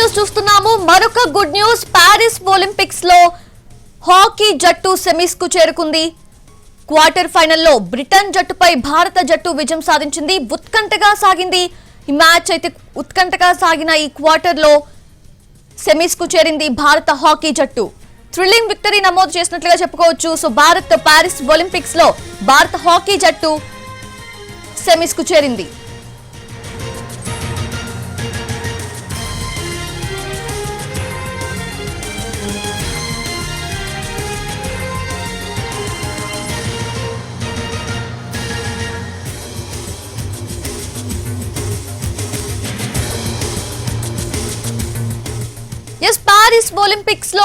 News చూస్తున్నాము. మరొక good news Paris ఒలింపిక్స్లో హాకీ జట్టు సెమీస్కు చేరుకుంది. క్వార్టర్ ఫైనల్లో బ్రిటన్ జట్టుపై భారత జట్టు విజయం సాధించింది. ఉత్కంఠగా సాగింది. ఈ మ్యాచ్ అయితే ఉత్కంఠగా సాగిన ఈ క్వార్టర్లో సెమీస్కు చేరింది భారత హాకీ జట్టు. థ్రిల్లింగ్ విక్టరీ నమోదు చేసినట్లుగా చెప్పుకోవచ్చు. సో భారత్ పారిస్ ఒలింపిక్స్లో భారత హాకీ జట్టు సెమీస్కు చేరింది. పారిస్ ఒలింపిక్స్లో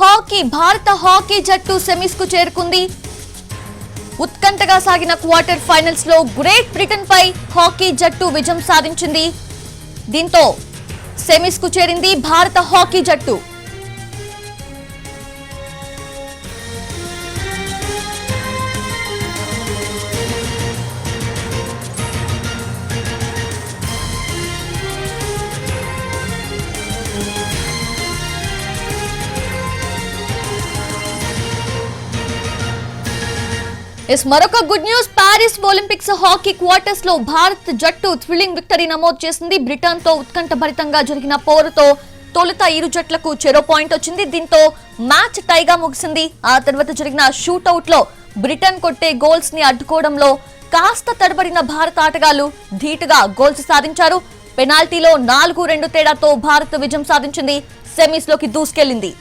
హాకీ భారత హాకీ జట్టు సెమీస్కు చేరుకుంది. ఉత్కంఠగా సాగిన క్వార్టర్ ఫైనల్స్లో గ్రేట్ బ్రిటన్ పై హాకీ జట్టు విజయం సాధించింది. దీంతో సెమీస్కు చేరింది భారత హాకీ జట్టు. ఎస్ మరొక good news. Paris Olympics hockey క్వార్టర్స్లో భారత్ జట్టు థ్రిల్లింగ్ విక్టరీ నమోదు చేసింది. బ్రిటన్తో ఉత్కంఠ భరితంగా జరిగిన పోరుతో తొలుత ఇరు జట్లకు చెరో పాయింట్ వచ్చింది. దీంతో మ్యాచ్ టైగా ముగిసింది. ఆ తర్వాత జరిగిన షూటౌట్లో బ్రిటన్ కొట్టే గోల్స్ని అడ్డుకోవడంలో కాస్త తడబడిన భారత ఆటగాళ్ళు ధీటుగా గోల్స్ సాధించారు. పెనాల్టీలో నాలుగు రెండు తేడాతో భారత్ విజయం సాధించింది. సెమీస్లోకి దూసుకెళ్ళింది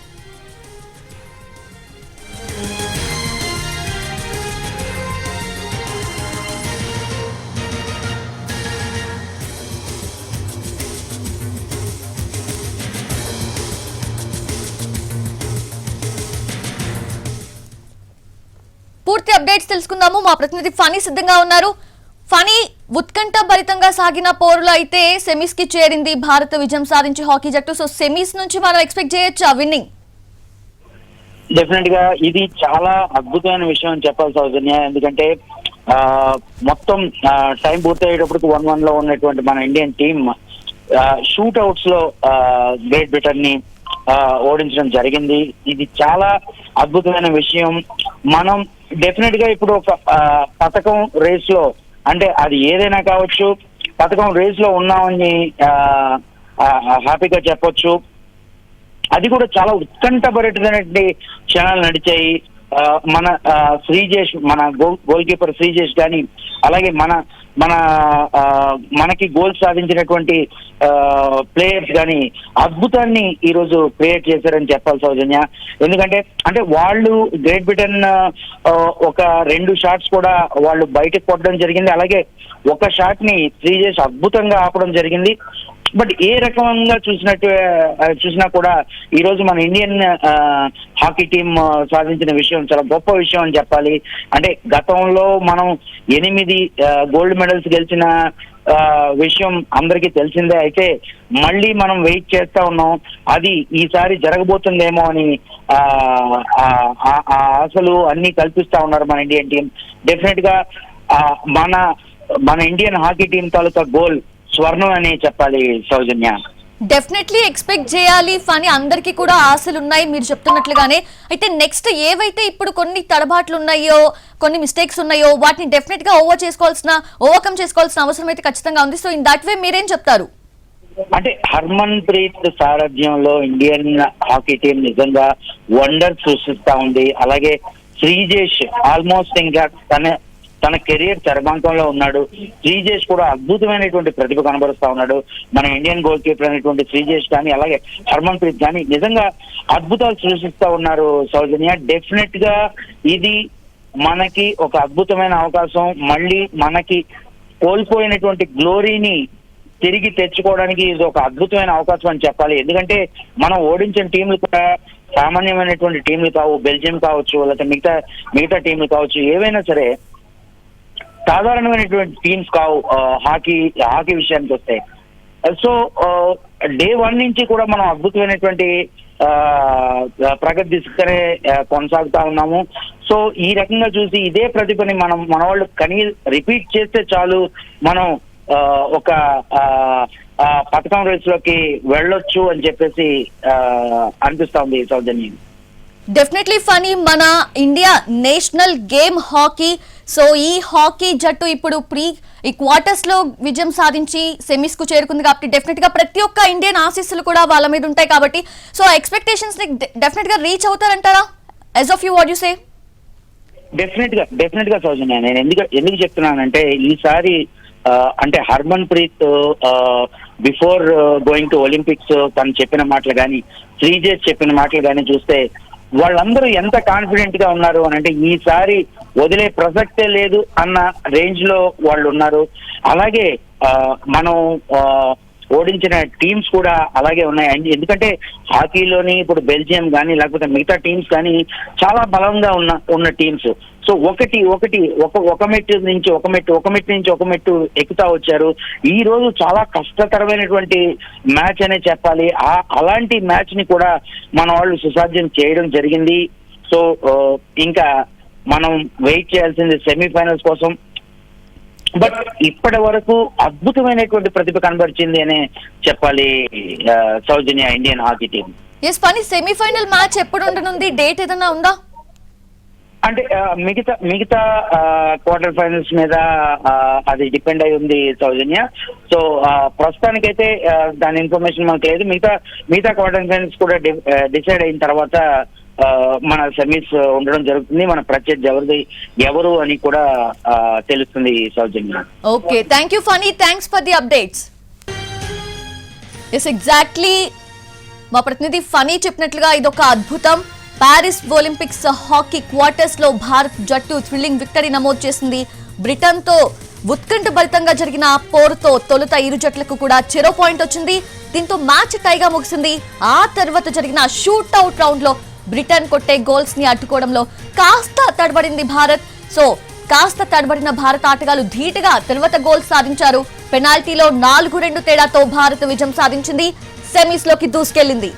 అప్డేట్స్ తెలుసుకుందాము. మా ప్రతినిధి ఫనీ సిద్ధంగా ఉన్నారు. ఫనీ ఉత్కంఠ భరితంగా సాగిన పోరులో అయితే సెమీస్కి చేరింది భారత విజయం సాధించి హాకీ జట్టు. సో సెమీస్ నుంచి మనం ఎక్స్పెక్ట్ చేయొచ్చా విన్నింగ్? డెఫినెట్గా ఇది చాలా అద్భుతమైన విషయం అని చెప్పాలి సౌజన్య ఎందుకంటే మొత్తం టైం పూర్తయ్యేటప్పటికి వన్ వన్లో ఉన్నటువంటి మన ఇండియన్ టీమ్ షూట్ అవుట్స్లో గ్రేట్ బ్రిటన్ని ఓడించడం జరిగింది. ఇది చాలా అద్భుతమైన విషయం. మనం డెఫినెట్గా ఇప్పుడు ఒక పథకం రేస్లో అంటే అది ఏదైనా కావచ్చు పథకం రేస్లో ఉన్నామని ఆ, హ్యాపీగా చెప్పొచ్చు. అది కూడా చాలా ఉత్కంఠభరితమైనటువంటి క్షణాలు నడిచాయి. మన శ్రీజేష్ మన గోల్ గోల్ కీపర్ శ్రీజేష్ కానీ అలాగే మన మన మనకి గోల్ సాధించినటువంటి ప్లేయర్స్ కానీ అద్భుతాన్ని ఈ రోజు క్రియేట్ చేశారని చెప్పాలి సౌజన్య. ఎందుకంటే అంటే వాళ్ళు గ్రేట్ బ్రిటన్ ఒక రెండు షాట్స్ కూడా వాళ్ళు బయటకు కొట్టడం జరిగింది. అలాగే ఒక షాట్ని శ్రీజేష్ అద్భుతంగా ఆపడం జరిగింది. బట్ ఏ రకంగా చూసినట్టు చూసినా కూడా ఈ రోజు మన ఇండియన్ హాకీ టీం సాధించిన విషయం చాలా గొప్ప విషయం అని చెప్పాలి. అంటే గతంలో మనం ఎనిమిది గోల్డ్ మెడల్స్ గెలిచిన ఆ, విషయం అందరికీ తెలిసిందే. అయితే మళ్ళీ మనం వెయిట్ చేస్తా ఉన్నాం. అది ఈసారి జరగబోతుందేమో అని ఆశలు అన్ని కల్పిస్తా ఉన్నారు మన ఇండియన్ టీం. డెఫినెట్గా మన మన ఇండియన్ హాకీ టీం తాలూకా గోల్ స్వర్ణం అని చెప్పాలి సౌజన్య. డెఫినెట్లీ ఎక్స్పెక్ట్ చేయాలి ఫనీ అందరికీ కూడా ఆశలు ఉన్నాయి మీరు చెప్తున్నట్లుగానే. అయితే నెక్స్ట్ ఏవైతే ఇప్పుడు కొన్ని తడబాట్లు ఉన్నాయో కొన్ని మిస్టేక్స్ ఉన్నాయో వాటిని డెఫినెట్గా ఓవర్ చేసుకోవాల్సిన ఓవర్కమ్ చేసుకోవాల్సిన అవసరం అయితే ఖచ్చితంగా ఉంది. సో ఇన్ దట్ వే మీరేం చెప్తారు? అంటే హర్మన్ ప్రీత్ సారథ్యంలో ఇండియన్ హాకీ టీం నిజంగా వండర్ సృష్టిస్తా ఉంది. అలాగే శ్రీజేష్ ఆల్మోస్ట్ ఇంకా తన తన కెరియర్ చరమాంకంలో ఉన్నాడు. శ్రీజేష్ కూడా అద్భుతమైనటువంటి ప్రతిభ కనబరుస్తా ఉన్నాడు. మన ఇండియన్ గోల్ కీపర్ అయినటువంటి శ్రీజేష్ కానీ అలాగే హర్మన్ ప్రీత్ కానీ నిజంగా అద్భుతాలు సృష్టిస్తా ఉన్నారు సౌజన్య. డెఫినెట్గా ఇది మనకి ఒక అద్భుతమైన అవకాశం. మళ్ళీ మనకి కోల్పోయినటువంటి గ్లోరీని తిరిగి తెచ్చుకోవడానికి ఇది ఒక అద్భుతమైన అవకాశం అని చెప్పాలి. ఎందుకంటే మనం ఓడించిన టీంలు కూడా సామాన్యమైనటువంటి టీంలు కావు బెల్జియం కావచ్చు లేకపోతే మిగతా మిగతా టీంలు కావచ్చు ఏవైనా సరే సాధారణమైనటువంటి టీమ్స్ కావు హాకీ హాకీ విషయానికి వస్తే. సో డే వన్ నుంచి కూడా మనం అద్భుతమైనటువంటి ప్రగతి దిశగానే కొనసాగుతా ఉన్నాము. సో ఈ రకంగా చూసి ఇదే ప్రతిభని మనం మన వాళ్ళు కనీ రిపీట్ చేస్తే చాలు మనం ఆ, ఒక పథకం రేస్లోకి వెళ్ళొచ్చు అని చెప్పేసి అనిపిస్తా ఉంది సౌజన్యం. డెఫినెట్లీ ఫనీ మన India national game hockey so ఈ హాకీ జట్టు ఇప్పుడు ప్రీ ఈ క్వార్టర్స్లో విజయం సాధించి సెమీస్కు చేరుకుంది కాబట్టి డెఫినెట్గా ప్రతి ఒక్క ఇండియన్ ఆశీస్సులు కూడా వాళ్ళ మీద ఉంటాయి కాబట్టి సో ఎక్స్పెక్టేషన్స్ని డెఫినెట్గా reach అవుతారంటారా? Yes of you what you say డెఫినెట్గా డెఫినెట్గా సౌజన్య నేను ఎందుకు ఎందుకు చెప్తున్నానంటే ఈసారి అంటే Harmanpreet before going to Olympics తను చెప్పిన మాటలు కానీ శ్రీజేష్ చెప్పిన మాటలు కానీ చూస్తే వాళ్ళందరూ ఎంత కాన్ఫిడెంట్గా ఉన్నారు అని అంటే ఈసారి వదిలే ప్రసక్తే లేదు అన్న రేంజ్లో వాళ్ళు ఉన్నారు అలాగే మనం ఓడించిన టీమ్స్ కూడా అలాగే ఉన్నాయి. ఎందుకంటే హాకీలోని ఇప్పుడు బెల్జియం కానీ లేకపోతే మిగతా టీమ్స్ కానీ చాలా బలంగా ఉన్న ఉన్న టీమ్స్. సో ఒకటి ఒకటి ఒక ఒక మెట్టు నుంచి ఒక మెట్టు ఒక మెట్టు నుంచి ఒక మెట్టు ఎక్కుతా వచ్చారు. ఈ రోజు చాలా కష్టతరమైనటువంటి మ్యాచ్ అనే చెప్పాలి. ఆ అలాంటి మ్యాచ్ని కూడా మన వాళ్ళు సుసాధ్యం చేయడం జరిగింది. సో ఇంకా మనం వెయిట్ చేయాల్సింది సెమీఫైనల్స్ కోసం. బట్ ఇప్పటి వరకు అద్భుతమైనటువంటి ప్రతిభ కనబరిచింది అనే చెప్పాలి Soujanya Indian hockey team. Yes Phani semifinal match ఎప్పుడు ఉండనుంది? డేట్ ఏదైనా ఉందా? అంటే మిగతా మిగతా క్వార్టర్ ఫైనల్స్ మీద అది డిపెండ్ అయి ఉంది సౌజన్య. సో ప్రస్తుతానికైతే దాని ఇన్ఫర్మేషన్ మనకు లేదు. మిగతా మిగతా క్వార్టర్ ఫైనల్స్ కూడా డిసైడ్ అయిన తర్వాత మన సెమీస్ ఉండడం జరుగుతుంది. మన ప్రత్యర్థి ఎవరిది ఎవరు అని కూడా తెలుస్తుంది Soujanya. Okay thank you Phani thanks for the updates yes exactly మా ప్రతినిధి ఫనీ చెప్పినట్లుగా ఇదొక అద్భుతం. ప్యారిస్ ఒలింపిక్స్ హాకీ క్వార్టర్స్లో భారత్ జట్టు థ్రిల్లింగ్ విక్టరీ నమోదు చేసింది. బ్రిటన్తో ఉత్కంఠభరితంగా జరిగిన పోరుతో తొలుత ఇరు జట్లకు కూడా చెరో పాయింట్ వచ్చింది. దీంతో మ్యాచ్ టైగా ముగిసింది. ఆ తర్వాత జరిగిన షూట్ అవుట్ రౌండ్లో బ్రిటన్ కొట్టే గోల్స్ని అడ్డుకోవడంలో కాస్త తడబడింది భారత్. సో కాస్త తడబడిన భారత ఆటగాళ్ళు ధీటుగా తర్వాత గోల్ సాధించారు. పెనాల్టీలో నాలుగు రెండు తేడాతో భారత్ విజయం సాధించింది. సెమీస్లోకి దూసుకెళ్ళింది